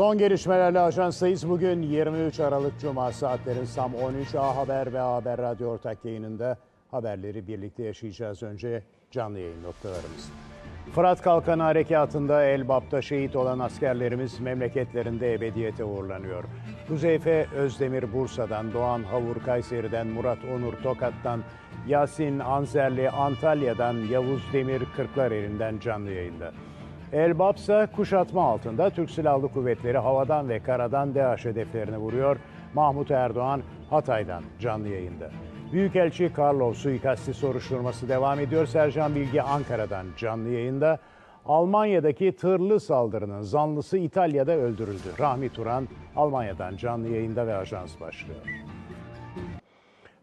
Son gelişmelerle ajanstayız. Bugün 23 Aralık Cuma saatlerin tam 13 A Haber ve Haber Radyo ortak yayınında haberleri birlikte yaşayacağız. Önce canlı yayın noktalarımız. Fırat Kalkanı Harekatı'nda Elbap'ta şehit olan askerlerimiz memleketlerinde ebediyete uğurlanıyor. Huzeyfe Özdemir Bursa'dan, Doğan Havur Kayseri'den, Murat Onur Tokat'tan, Yasin Anzerli Antalya'dan, Yavuz Demir Kırklareli'nden canlı yayında. Elbap ise kuşatma altında Türk Silahlı Kuvvetleri havadan ve karadan DAEŞ hedeflerini vuruyor. Mahmut Erdoğan Hatay'dan canlı yayında. Büyükelçi Karlov suikasti soruşturması devam ediyor. Sercan Bilgi Ankara'dan canlı yayında. Almanya'daki tırlı saldırının zanlısı İtalya'da öldürüldü. Rahmi Turan Almanya'dan canlı yayında ve ajans başlıyor.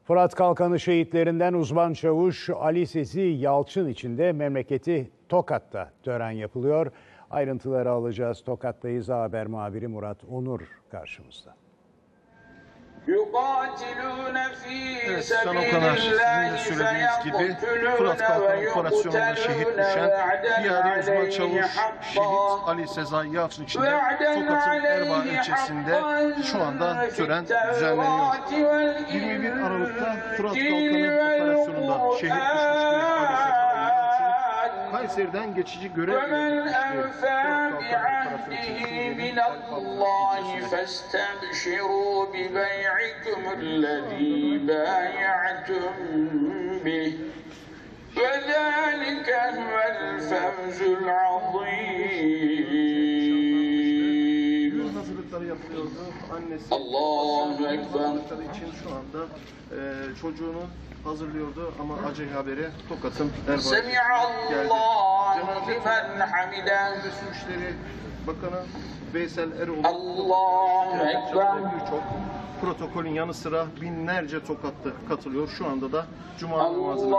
Fırat Kalkanı şehitlerinden uzman çavuş Ali Sesi Yalçın içinde memleketi Tokat'ta tören yapılıyor. Ayrıntıları alacağız. Tokat'tayız. Haber muhabiri Murat Onur karşımızda. Evet, sen o kadar sizin de söylediğiniz gibi Fırat Kalkan operasyonunda şehit düşen Piyade Uzman Çavuş Şehit Ali Sezai Yalçın için Tokat'ın Erbaa ilçesinde şu anda tören düzenleniyor. 21 Aralık'ta Fırat Kalkanı operasyonunda şehit düşmüş Ali Sezai Yalçın Kayseri'den geçici görev verilmişti. بعهده من الله. فاستبشروا ببيعكم الذي بايعتم به وذلك هو الفوز العظيم yapıyordu. Annesi Allahu Ekber. için şu anda e, çocuğunu hazırlıyordu ama acı haberi Tokat'ın Erbakan geldi. Cenab-ı Hak Suçları Bakanı Veysel Eroğlu Allahu Ekber. Birçok protokolün yanı sıra binlerce Tokatlı katılıyor. Şu anda da Cuma namazına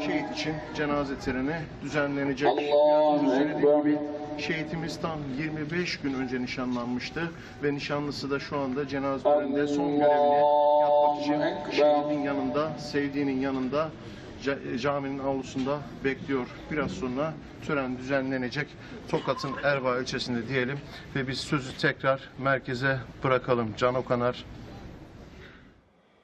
şehit için cenaze töreni düzenlenecek. Allahu gibi şehitimiz tam 25 gün önce nişanlanmıştı ve nişanlısı da şu anda cenaze töreninde son görevini yapmak için şehidin yanında, sevdiğinin yanında caminin avlusunda bekliyor. Biraz sonra tören düzenlenecek Tokat'ın Erbaa ilçesinde diyelim ve biz sözü tekrar merkeze bırakalım. Can Okanar,